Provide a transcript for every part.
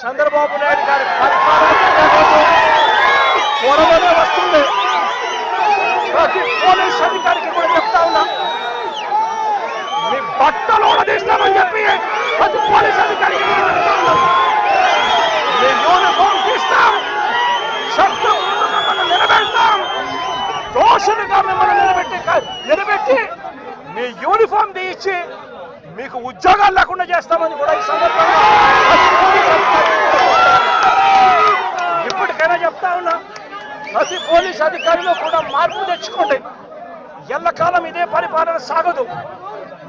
చంద్రబాబు నాయుడు గారి త్వరలోనే వస్తుంది. ప్రతి పోలీస్ అధికారికి కూడా చెప్తా ఉన్నా. మీ బట్టలు తీస్తామని చెప్పి ప్రతి పోలీస్ అధికారికి కూడా చెప్తా మీ యూనిఫామ్ తీస్తాం. శబ్దం నిలబెడతాం. దోషులుగా మిమ్మల్ని నిలబెట్టి నిలబెట్టి మీ యూనిఫామ్ తీయించి మీకు ఉద్యోగాలు లేకుండా చేస్తామని కూడా ఈ సందర్భంగా ఇప్పటికైనా చెప్తా ఉన్నా ప్రతి పోలీస్ అధికారిలో కూడా మార్పు తెచ్చుకోండి. ఎల్లకాలం ఇదే పరిపాలన సాగదు.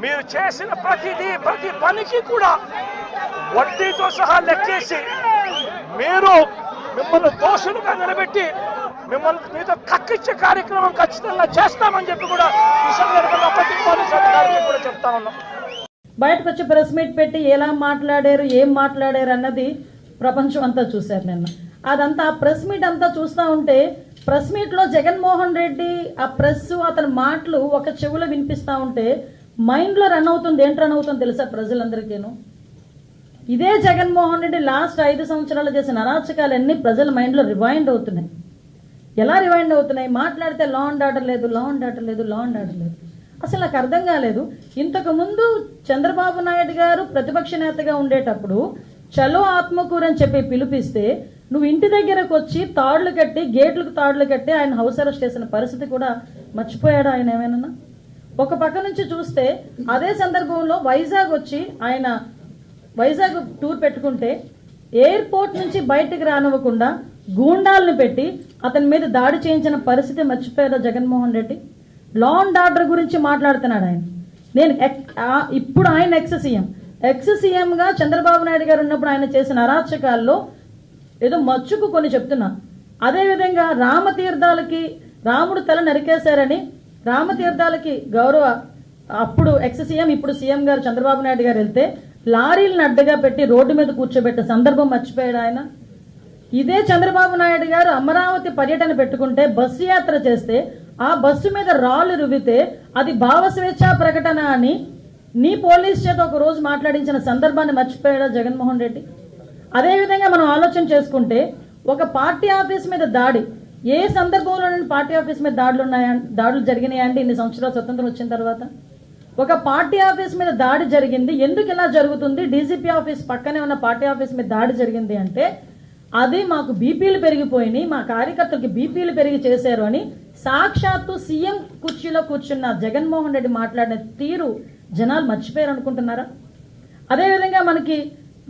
మీరు చేసిన ప్రతిదీ ప్రతి పనికి కూడా వడ్డీతో సహా లెక్కేసి మీరు మిమ్మల్ని దోషులుగా నిలబెట్టి మిమ్మల్ని మీతో కక్కిచ్చే కార్యక్రమం ఖచ్చితంగా చేస్తామని చెప్పి కూడా ఈ సందర్భంగా ప్రతి పోలీస్ అధికారికి కూడా చెప్తా ఉన్నాం. బయటకు వచ్చి ప్రెస్ మీట్ పెట్టి ఎలా మాట్లాడారు ఏం మాట్లాడారు అన్నది ప్రపంచం అంతా చూశారు నిన్న. అదంతా ప్రెస్ మీట్ అంతా చూస్తూ ఉంటే ప్రెస్ మీట్లో జగన్మోహన్ రెడ్డి ఆ ప్రెస్ అతని మాటలు ఒక చెవులో వినిపిస్తూ ఉంటే మైండ్లో రన్ అవుతుంది. ఏంటి రన్ అవుతుంది తెలుసా ప్రజలందరికీను? ఇదే జగన్మోహన్ రెడ్డి లాస్ట్ ఐదు సంవత్సరాలు చేసిన అరాచకాలన్నీ ప్రజల మైండ్లో రివైండ్ అవుతున్నాయి. ఎలా రివైండ్ అవుతున్నాయి? మాట్లాడితే లా అండ్ ఆర్డర్ లేదు లా అండ్ ఆర్డర్ లేదు లా అండ్ ఆర్డర్ లేదు. అసలు నాకు అర్థం కాలేదు. ఇంతకు ముందు చంద్రబాబు నాయుడు గారు ప్రతిపక్ష నేతగా ఉండేటప్పుడు చలో ఆత్మకూరు అని చెప్పి పిలిపిస్తే నువ్వు ఇంటి దగ్గరకు వచ్చి తాడులు కట్టి గేట్లకు తాడులు కట్టి ఆయన హౌస్ అరెస్ట్ చేసిన పరిస్థితి కూడా మర్చిపోయాడు ఆయన ఏమైనా? ఒక పక్క నుంచి చూస్తే అదే సందర్భంలో వైజాగ్ వచ్చి ఆయన వైజాగ్ టూర్ పెట్టుకుంటే ఎయిర్పోర్ట్ నుంచి బయటికి రానివ్వకుండా గూండాలను పెట్టి అతని మీద దాడి చేయించిన పరిస్థితి మర్చిపోయాడు Jaganmohan Reddy? Law and order గురించి మాట్లాడుతున్నాడు ఆయన. నేను ఎక్- ఆ- ఇప్పుడు ఆయన ఎక్స్ సీఎం. ఎక్స్ సీఎంగా చంద్రబాబు నాయుడు గారు ఉన్నప్పుడు ఆయన చేసిన అరాచకాల్లో ఏదో మచ్చుకు కొన్ని చెప్తున్నా. అదేవిధంగా రామతీర్థాలకి రాముడు తల నరికేశారని రామతీర్థాలకి గౌరవ అప్పుడు ఎక్స్ సీఎం ఇప్పుడు సీఎం గారు చంద్రబాబు నాయుడు గారు వెళ్తే లారీలను అడ్డగా పెట్టి రోడ్డు మీద కూర్చోబెట్టే సందర్భం మర్చిపోయాడు ఆయన? ఇదే చంద్రబాబు నాయుడు గారు అమరావతి పర్యటన పెట్టుకుంటే బస్సు యాత్ర చేస్తే ఆ బస్సు మీద రాళ్ళు రువితే అది భావ స్వేచ్ఛా ప్రకటన అని నీ పోలీస్ చేత ఒక రోజు మాట్లాడించిన సందర్భాన్ని మర్చిపోయాడా జగన్మోహన్ రెడ్డి? అదేవిధంగా మనం ఆలోచన చేసుకుంటే ఒక పార్టీ ఆఫీస్ మీద దాడి ఏ సందర్భంలో పార్టీ ఆఫీస్ మీద దాడులు ఉన్నాయా దాడులు జరిగినాయా అంటే ఇన్ని సంవత్సరాలు స్వతంత్రం వచ్చిన తర్వాత? ఒక పార్టీ ఆఫీస్ మీద దాడి జరిగింది ఎందుకు ఇలా జరుగుతుంది? డీజీపీ ఆఫీస్ పక్కనే ఉన్న పార్టీ ఆఫీస్ మీద దాడి జరిగింది అంటే అది మాకు బీపీలు పెరిగిపోయినాయి మా కార్యకర్తలకి బీపీలు పెరిగి చేశారు అని సాక్షాత్తు సీఎం కుర్చీలో కూర్చున్న జగన్మోహన్ రెడ్డి మాట్లాడిన తీరు జనాలు మర్చిపోయారు అనుకుంటున్నారా అదేవిధంగా మనకి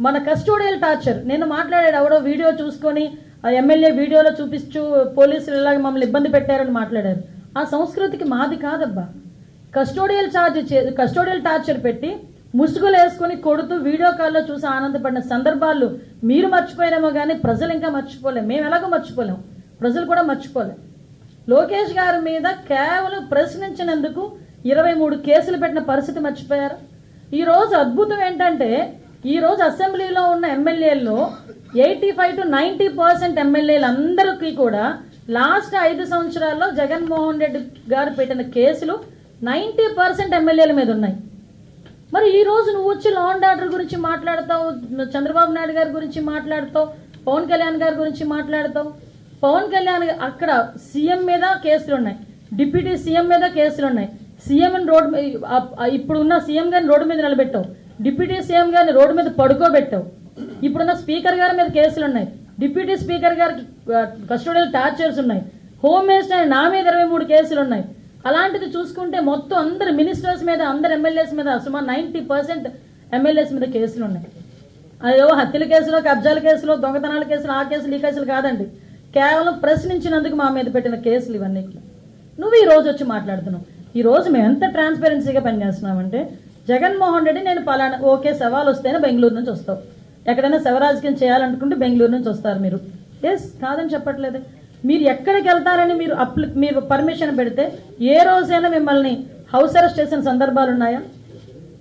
మన కస్టోడియల్ టార్చర్ నేను మాట్లాడాడు ఎవడో వీడియో చూసుకొని ఎమ్మెల్యే వీడియోలో చూపిస్తూ పోలీసులు ఇలాగ మమ్మల్ని ఇబ్బంది పెట్టారని మాట్లాడారు. ఆ సంస్కృతికి మాది కాదబ్బా. కస్టోడియల్ ఛార్జ్ చే- కస్టోడియల్ టార్చర్ పెట్టి ముసుగులు వేసుకొని కొడుతూ వీడియో కాల్లో చూసి ఆనందపడిన సందర్భాలు మీరు మర్చిపోయినామో కానీ ప్రజలు ఇంకా మర్చిపోలేము మేము ఎలాగో మర్చిపోలేం. ప్రజలు కూడా మర్చిపోలేం. లోకేష్ గారి మీద కేవలం ప్రశ్నించినందుకు ఇరవై మూడు కేసులు పెట్టిన పరిస్థితి మర్చిపోయారు. ఈరోజు అద్భుతం ఏంటంటే ఈ రోజు అసెంబ్లీలో ఉన్న ఎమ్మెల్యేల్లో eighty five to ninety percent ఎమ్మెల్యేలు అందరికీ కూడా లాస్ట్ ఐదు సంవత్సరాల్లో జగన్మోహన్ రెడ్డి గారు పెట్టిన కేసులు నైంటీ పర్సెంట్ ఎమ్మెల్యేల మీద ఉన్నాయి. మరి ఈ రోజు నువ్వు వచ్చి లా అండ్ ఆర్డర్ గురించి మాట్లాడతావు చంద్రబాబు నాయుడు గారి గురించి మాట్లాడతావు పవన్ కళ్యాణ్ గారి గురించి మాట్లాడతావు. పవన్ కళ్యాణ్ అక్కడ సీఎం మీద కేసులు ఉన్నాయి. డిప్యూటీ సీఎం మీద కేసులు ఉన్నాయి. సీఎం రోడ్ ఇప్పుడున్న సీఎం గారిని రోడ్డు మీద నిలబెట్టావు. డిప్యూటీ సీఎం గారిని రోడ్డు మీద పడుకోబెట్టావు. ఇప్పుడున్న స్పీకర్ గారి మీద కేసులు ఉన్నాయి డిప్యూటీ స్పీకర్ గారికి కస్టోడియల్ టార్చర్స్ ఉన్నాయి. హోమ్ మినిస్టర్ నా మీద ఇరవై మూడు కేసులు ఉన్నాయి అలాంటిది చూసుకుంటే మొత్తం అందరు మినిస్టర్స్ మీద అందరు ఎమ్మెల్యేస్ మీద సుమారు నైంటీ పర్సెంట్ ఎమ్మెల్యేస్ మీద కేసులు ఉన్నాయి అదేవో హత్యల కేసులో కబ్జాల కేసులో దొంగతనాల కేసులు ఆ కేసులు ఈ కేసులు కాదండి. కేవలం ప్రశ్నించినందుకు మా మీద పెట్టిన కేసులు ఇవన్నీ నువ్వు ఈ రోజు వచ్చి మాట్లాడుతున్నావు. ఈ రోజు మేము ఎంత ట్రాన్స్పరెన్సీగా పనిచేస్తున్నామంటే జగన్మోహన్ రెడ్డి నేను పలానా ఓకే సవాల్ వస్తేనే బెంగళూరు నుంచి వస్తావు. ఎక్కడైనా శవరాజకీయం చేయాలనుకుంటే బెంగళూరు నుంచి వస్తారు మీరు. ఎస్ కాదని చెప్పట్లేదు. మీరు ఎక్కడికి వెళ్తారని మీరు అప్లి మీరు పర్మిషన్ పెడితే ఏ రోజైనా మిమ్మల్ని హౌస్ అరెస్ట్ చేసిన సందర్భాలు ఉన్నాయా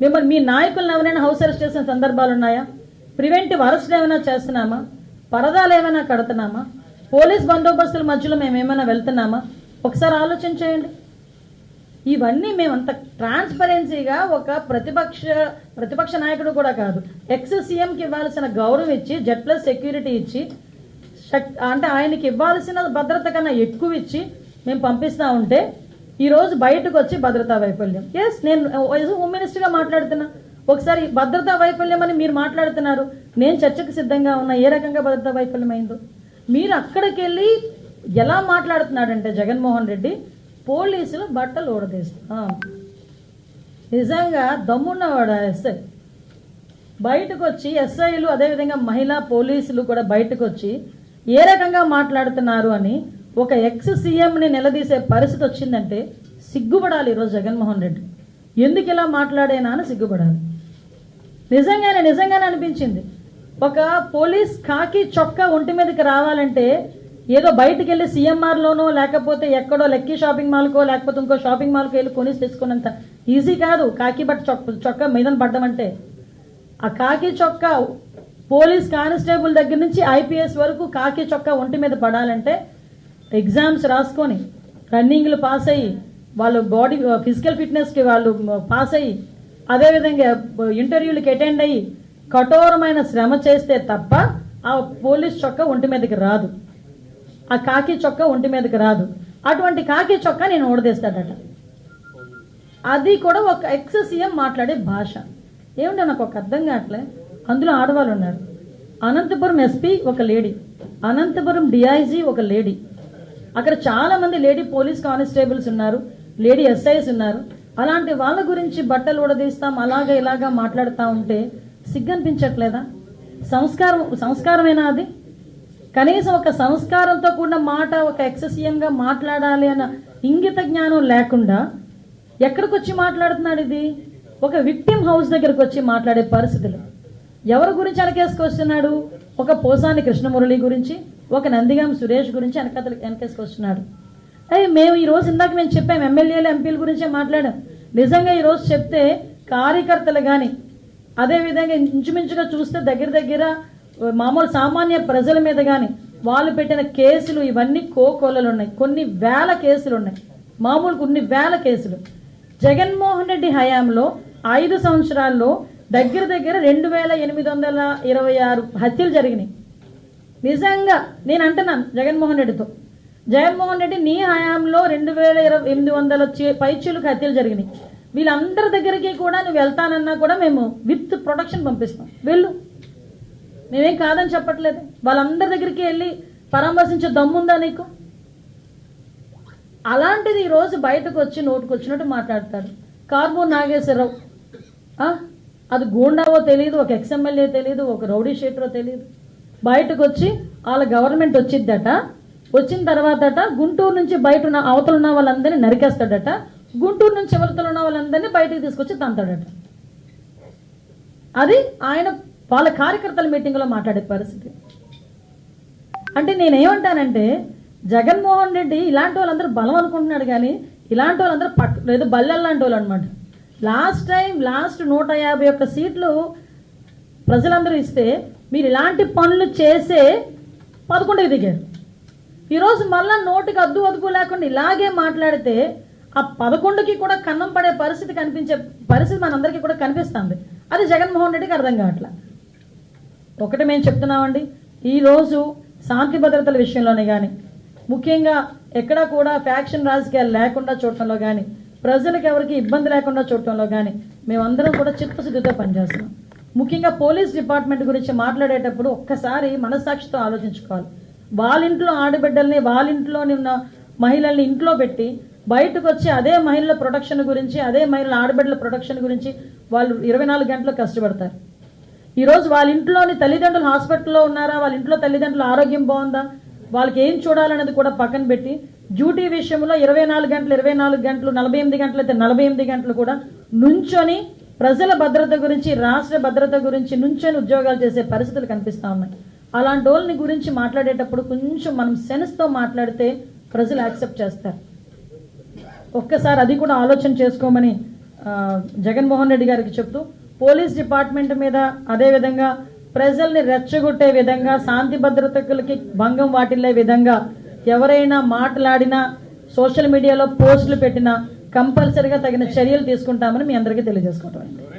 మిమ్మల్ని మీ నాయకులను ఎవరైనా హౌస్ అరెస్ట్ చేసిన సందర్భాలు ఉన్నాయా ప్రివెంటివ్ అరెస్ట్ ఏమైనా చేస్తున్నామా? పరదాలు ఏమైనా కడుతున్నామా? పోలీస్ బందోబస్తుల మధ్యలో మేము ఏమైనా వెళ్తున్నామా? ఒకసారి ఆలోచన చేయండి. ఇవన్నీ మేమంత ట్రాన్స్పరెన్సీగా ఒక ప్రతిపక్ష ప్రతిపక్ష నాయకుడు కూడా కాదు. ఎక్స్ సీఎంకి ఇవ్వాల్సిన గౌరవం ఇచ్చి జెడ్ ప్లస్ సెక్యూరిటీ ఇచ్చి అంటే ఆయనకి ఇవ్వాల్సిన భద్రత కన్నా ఎక్కువ ఇచ్చి మేము పంపిస్తా ఉంటే ఈరోజు బయటకు వచ్చి భద్రతా వైఫల్యం. ఎస్ నేను హోమ్ మినిస్టర్గా మాట్లాడుతున్నా. ఒకసారి భద్రతా వైఫల్యం అని మీరు మాట్లాడుతున్నారు. నేను చర్చకు సిద్ధంగా ఉన్నా. ఏ రకంగా భద్రతా వైఫల్యం అయిందో? మీరు అక్కడికి వెళ్ళి ఎలా మాట్లాడుతున్నాడంటే జగన్మోహన్ రెడ్డి పోలీసులు బట్టలు ఊడదీస్తాం నిజంగా దమ్మున్నవాడు ఎస్ఐ. బయటకు వచ్చి ఎస్ఐలు అదేవిధంగా మహిళా పోలీసులు కూడా బయటకు వచ్చి ఏ రకంగా మాట్లాడుతున్నారు అని ఒక ఎక్స్ సీఎంని నిలదీసే పరిస్థితి వచ్చిందంటే సిగ్గుపడాలి ఈరోజు జగన్మోహన్ రెడ్డి. ఎందుకు ఇలా మాట్లాడేనా అని సిగ్గుపడాలి. నిజంగానే నిజంగానే అనిపించింది. ఒక పోలీస్ కాకి చొక్కా ఒంటి మీదకి రావాలంటే ఏదో బయటికి వెళ్ళి సీఎంఆర్లోనో లేకపోతే ఎక్కడో లక్కీ షాపింగ్ మాల్కో లేకపోతే ఇంకో షాపింగ్ మాల్కో వెళ్ళి కొని తెచ్చుకున్నంత ఈజీ కాదు. కాకి బట్ చొక్క చొక్కా మీదన పడ్డం అంటే ఆ కాకి చొక్కా పోలీస్ కానిస్టేబుల్ దగ్గర నుంచి ఐపీఎస్ వరకు కాకి చొక్కా ఒంటి మీద పడాలంటే ఎగ్జామ్స్ రాసుకొని రన్నింగ్లు పాస్ అయ్యి వాళ్ళు బాడీ ఫిజికల్ ఫిట్నెస్కి వాళ్ళు పాస్ అయ్యి అదేవిధంగా ఇంటర్వ్యూలకి అటెండ్ అయ్యి కఠోరమైన శ్రమ చేస్తే తప్ప ఆ పోలీస్ చొక్కా ఒంటి మీదకి రాదు. ఆ కాకి చొక్కా ఒంటి మీదకి రాదు. అటువంటి కాకి చొక్కా నేను ఓడదీస్తాడట. అది కూడా ఒక ఎక్స్ సీఎం మాట్లాడే భాష. ఏమిటో నాకు ఒక అర్థం కావట్లే? అందులో ఆడవాళ్ళు ఉన్నారు. అనంతపురం ఎస్పీ ఒక లేడీ. అనంతపురం డిఐజీ ఒక లేడీ. అక్కడ చాలా మంది లేడీ పోలీస్ కానిస్టేబుల్స్ ఉన్నారు లేడీ ఎస్ఐస్ ఉన్నారు. అలాంటి వాళ్ళ గురించి బట్టలు ఉడదీస్తాం అలాగా ఇలాగా మాట్లాడుతూ ఉంటే సిగ్గనిపించట్లేదా? సంస్కారం సంస్కారమేనా అది? కనీసం ఒక సంస్కారంతో కూడిన మాట ఒక ఎక్స్ మాట్లాడాలి అన్న ఇంగిత జ్ఞానం లేకుండా ఎక్కడికి వచ్చి మాట్లాడుతున్నాడు ఇది? ఒక విక్టిమ్ హౌస్ దగ్గరకు వచ్చి మాట్లాడే పరిస్థితులు. ఎవరి గురించి వెనకేసుకొస్తున్నాడు? ఒక పోసాని కృష్ణమురళి గురించి ఒక నందిగాం సురేష్ గురించి వెనకతలు వెనకేసుకొస్తున్నాడు. అయ్యి మేము ఈ రోజు ఇందాక మేము చెప్పాం ఎమ్మెల్యేలు ఎంపీల గురించే మాట్లాడాం. నిజంగా ఈరోజు చెప్తే కార్యకర్తలు కానీ అదేవిధంగా ఇంచుమించుగా చూస్తే దగ్గర దగ్గర మామూలు సామాన్య ప్రజల మీద కానీ వాళ్ళు పెట్టిన కేసులు ఇవన్నీ కోకోలలు ఉన్నాయి కొన్ని వేల కేసులు ఉన్నాయి మామూలు కొన్ని వేల కేసులు. జగన్మోహన్ రెడ్డి హయాంలో ఐదు సంవత్సరాల్లో దగ్గర దగ్గర రెండు వేల ఎనిమిది వందల ఇరవై ఆరు హత్యలు జరిగినాయి. నిజంగా నేను అంటున్నాను జగన్మోహన్ రెడ్డితో. జగన్మోహన్ రెడ్డి నీ హయాంలో రెండు వేల ఇరవై ఎనిమిది వందల పైచులకు హత్యలు జరిగినాయి. వీళ్ళందరి దగ్గరికి కూడా నువ్వు వెళ్తానన్నా కూడా మేము విత్ ప్రొటెక్షన్ పంపిస్తాం. వెళ్ళు. మేమేం కాదని చెప్పట్లేదు. వాళ్ళందరి దగ్గరికి వెళ్ళి పరామర్శించే దమ్ముందా నీకు? అలాంటిది ఈరోజు బయటకు వచ్చి నోటుకు వచ్చినట్టు మాట్లాడతారు. కార్బో నాగేశ్వరరావు. అది గూండావో తెలియదు ఒక ఎక్స్ఎమ్మెల్యే తెలియదు ఒక రౌడీ షీటరో తెలియదు బయటకు వచ్చి వాళ్ళ గవర్నమెంట్ వచ్చిద్దట వచ్చిన తర్వాతట గుంటూరు నుంచి బయట ఉన్న అవతల ఉన్న వాళ్ళందరినీ నరికేస్తాడట. గుంటూరు నుంచి అవతల ఉన్న వాళ్ళందరినీ బయటకు తీసుకొచ్చి తంతాడట. అది ఆయన వాళ్ళ కార్యకర్తల మీటింగ్లో మాట్లాడే పరిస్థితి. అంటే నేనేమంటానంటే జగన్మోహన్ రెడ్డి ఇలాంటి వాళ్ళందరూ బలం అనుకుంటున్నాడు కానీ ఇలాంటి వాళ్ళందరూ పట్ లేదు బల్లెల్ లాంటి వాళ్ళు అనమాట లాస్ట్ టైం లాస్ట్ నూట యాభై ఒక్క సీట్లు ప్రజలందరూ ఇస్తే మీరు ఇలాంటి పనులు చేసే పదకొండుకి దిగారు. ఈరోజు మళ్ళీ నోటికి అద్దు అదుపు లేకుండా ఇలాగే మాట్లాడితే ఆ పదకొండుకి కూడా కన్నం పడే పరిస్థితి కనిపించే పరిస్థితి మనందరికీ కూడా కనిపిస్తుంది. అది జగన్మోహన్ రెడ్డికి అర్థం కావట్లేదు ఒకటి మేము చెప్తున్నామండి. ఈరోజు శాంతి భద్రతల విషయంలోనే కానీ ముఖ్యంగా ఎక్కడా కూడా ఫ్యాక్షన్ రాజకీయాలు లేకుండా చూడటంలో కానీ ప్రజలకు ఎవరికి ఇబ్బంది లేకుండా చూడటంలో కానీ మేమందరం కూడా చిత్తశుద్ధితో పనిచేస్తున్నాం. ముఖ్యంగా పోలీస్ డిపార్ట్మెంట్ గురించి మాట్లాడేటప్పుడు ఒక్కసారి మనస్సాక్షితో ఆలోచించుకోవాలి. వాళ్ళ ఇంట్లో ఆడబిడ్డల్ని వాళ్ళింట్లోని ఉన్న మహిళల్ని ఇంట్లో పెట్టి బయటకు వచ్చి అదే మహిళల ప్రొటెక్షన్ గురించి అదే మహిళల ఆడబిడ్డల ప్రొటెక్షన్ గురించి వాళ్ళు ఇరవై నాలుగు గంటలు కష్టపడతారు. ఈరోజు వాళ్ళ ఇంట్లోని తల్లిదండ్రులు హాస్పిటల్లో ఉన్నారా? వాళ్ళ ఇంట్లో తల్లిదండ్రుల ఆరోగ్యం బాగుందా? వాళ్ళకి ఏం చూడాలనేది కూడా పక్కన పెట్టి డ్యూటీ విషయంలో ఇరవై నాలుగు గంటలు ఇరవై నాలుగు గంటలు నలభై ఎనిమిది గంటలు అయితే నలభై ఎనిమిది గంటలు కూడా నుంచొని ప్రజల భద్రత గురించి రాష్ట్ర భద్రత గురించి నుంచొని ఉద్యోగాలు చేసే పరిస్థితులు కనిపిస్తూ ఉన్నాయి. అలాంటి వాళ్ళని గురించి మాట్లాడేటప్పుడు కొంచెం మనం సెన్స్తో మాట్లాడితే ప్రజలు యాక్సెప్ట్ చేస్తారు. ఒక్కసారి అది కూడా ఆలోచన చేసుకోమని జగన్మోహన్ రెడ్డి గారికి చెప్తూ పోలీస్ డిపార్ట్మెంట్ మీద అదేవిధంగా ప్రజల్ని రెచ్చగొట్టే విధంగా శాంతి భద్రతలకి భంగం వాటిల్లే విధంగా ఎవరైనా మాట్లాడినా సోషల్ మీడియాలో పోస్టులు పెట్టినా కంపల్సరిగా తగిన చర్యలు తీసుకుంటామని మీ అందరికీ తెలియజేసుకుంటామండి